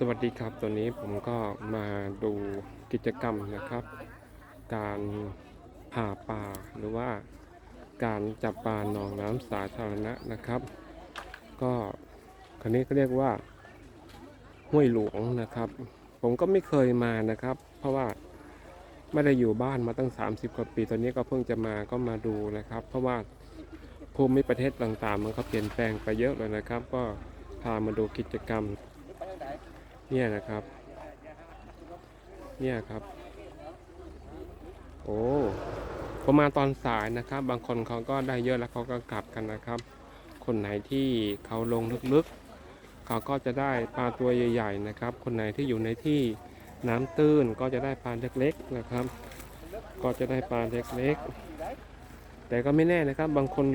สวัสดีครับตัวนี้ผมก็มาดูกิจกรรมนะครับ การผ่าปลาหรือว่าการจับปลาหนองน้ำสาธารณะนะครับ ก็คันนี้ก็เรียกว่าห้วยหลวงนะครับ ผมก็ไม่เคยมานะครับ เพราะว่าไม่ได้อยู่บ้านมาตั้ง 30 กว่าปี ตอนนี้ก็เพิ่งจะมาก็มาดูนะครับ เพราะว่าภูมิประเทศต่างๆ มันก็เปลี่ยนแปลงไปเยอะเลยนะครับ ก็พามาดูกิจกรรม เนี่ยนะครับ เนี่ยครับ โอ้ประมาณตอนสายนะครับ บางคนเขาก็ได้เยอะแล้วเขาก็กลับกันนะครับ คนไหนที่เขาลงลึกๆ เขาก็จะได้ปลาตัวใหญ่ ๆ นะครับ คนไหนที่อยู่ในที่น้ำตื้นก็จะได้ปลาเล็กๆนะครับ ก็จะได้ปลาเล็กๆ แต่ก็ไม่แน่นะครับ บางคน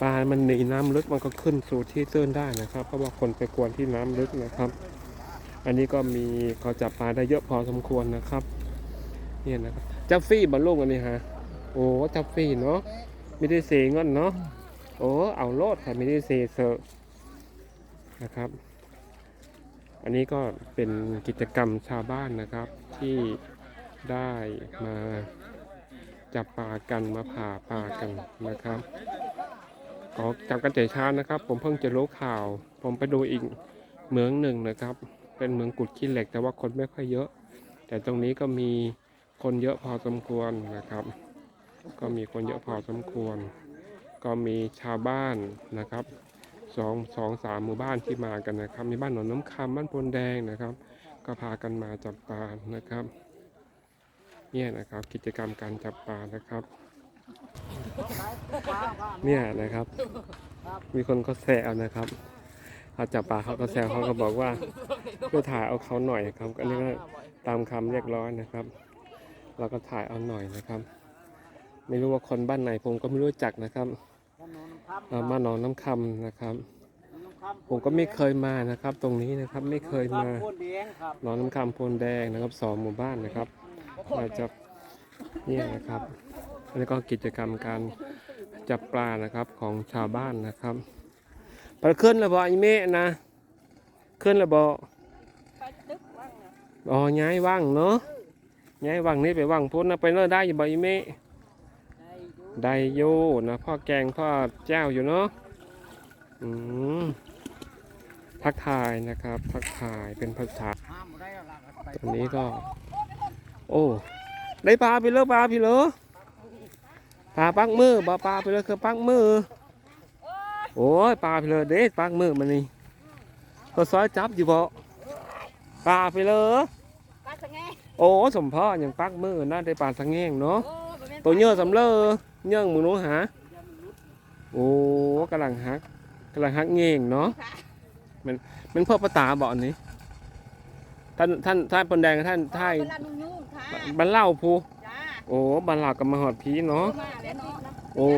ปลามันหนีน้ำลึกมันก็ขึ้นสู่ที่ตื้นได้นะครับ เพราะว่าคนไปกวนที่น้ำลึกนะครับ อันนี้ก็มีเขาจับปลาได้เยอะพอสมควรนะครับเนี่ยนะครับจับฟรี่บอลลูกอันนี้ฮะโอ้จับฟรี่เนาะไม่ได้เสียเงินเนาะโอ้เอาโลดค่ะไม่ได้เสียเซอร์นะครับ อันนี้ก็เป็นกิจกรรมชาวบ้านนะครับ ที่ได้มาจับปลากันมาผ่าปลากันนะครับขอจับกันใจช้านะครับ ผมเพิ่งจะรู้ข่าว ผมไปดูอีกเหมืองหนึ่งนะครับ เป็นเมืองกุดขี้เหล็ก แต่ว่าคนไม่ค่อยเยอะ แต่ตรงนี้ก็มีคนเยอะพอสมควรนะครับ ก็มีคนเยอะพอสมควร ก็มีชาวบ้านนะครับสองสองสามหมู่บ้านที่มากันนะครับ มีบ้านหนองน้ำคำบ้านพลแดงนะครับ ก็พากันมาจับปลานะครับ เนี่ยนะครับกิจกรรมการจับปลานะครับเนี่ยนะครับ มีคนเขาแซวนะครับ เขาจับปลาเขาก็แซวเขาก็บอกว่าเพื่อถ่ายเอาเขาหน่อยครับอันนี้ก็ตามคำเรียกร้องนะครับ เราก็ถ่ายเอาหน่อยนะครับ ไม่รู้ว่าคนบ้านไหนผมก็ไม่รู้จักนะครับเอ่อมาหนองน้ำคำนะครับ ผมก็ไม่เคยมานะครับ ตรงนี้นะครับไม่เคยมาหนองน้ำคำโพนแดงนะครับสองหมู่บ้านนะครับมาจับเนี่ยนะครับอันนี้ก็กิจกรรมการจับปลานะครับของชาวบ้านนะครับ ไปขึ้นระบออีเมะนะขึ้นระบอไปตึกว่างนะอ๋อย้ายว่างเนาะย้ายว่างนี่ไปว่างพ้นนะไปเลิศได้อยู่บ่อีเมะได้อยู่ได้อยู่นะพ่อแกงพ่อเจ้าอยู่เนาะอืมทักทายนะครับ ทักทายเป็นภาษาห้ามบ่ได้แล้วล่ะไปตอนนี้ก็ โอ้ได้ปลาไปเลยปลาไปเลยปลาปักมือปลาปลาไปเลยคือปักมือ โอ้ยปลาไปเลยเด็ดปักมือมันนี่เขาซอยจับอยู่บ่ปลาไปเลยปลาสะแงโอ้สมพ่ออย่างปักมือน่าได้ปลาสังแงงเนาะโอ้บ่แม่นตัวเยอะสำเลอเยื่องมึงรู้หาโอ้กำลังฮักกำลังฮักเงงเนาะมันมันพ่อประตาบ่อนนี้ท่านท่านท่านปนแดงกับท่านท่ายเวลานุ่งยุ่งค่ะบันเล่าพูจ้าโอ้บันเล่ากับมาหอดพีเนาะมาแล้วเนาะโอ้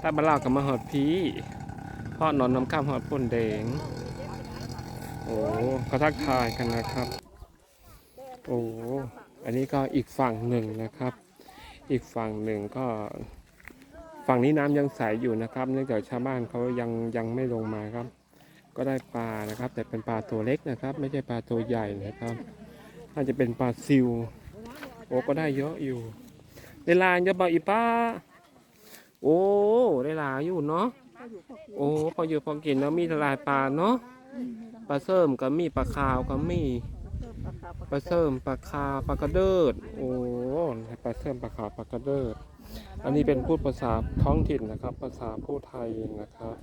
ถ้าบันเล่ากับมาหอดพีพ่อนอนน้ำข้ามหอดพ่นแดง โอ้ก็ทักทายกันนะครับ โอ้อันนี้ก็อีกฝั่งหนึ่งนะครับ อีกฝั่งหนึ่งก็ ฝั่งนี้น้ำยังใสอยู่นะครับ เนื่องจากชาวบ้านเขายังยังไม่ลงมาครับ ก็ได้ปลานะครับ แต่เป็นปลาตัวเล็กนะครับ ไม่ใช่ปลาตัวใหญ่นะครับน่าจะเป็นปลาซิว โอ้ก็ได้เยอะอยู่ได้ลายจะบอกอีป้า โอ้ได้ลายอยู่เนาะโอ้พออยู่พอกินแล้วมีทลายปลาเนาะปลาเสริมก็มีปลาขาวก็มีปลาเสริมปลาคาปลากระเดิด โอ้ปลาเสริมปลาขาปลากระเดิด อันนี้เป็นพูดภาษาท้องถิ่นนะครับ ภาษาพูดไทยนะครับ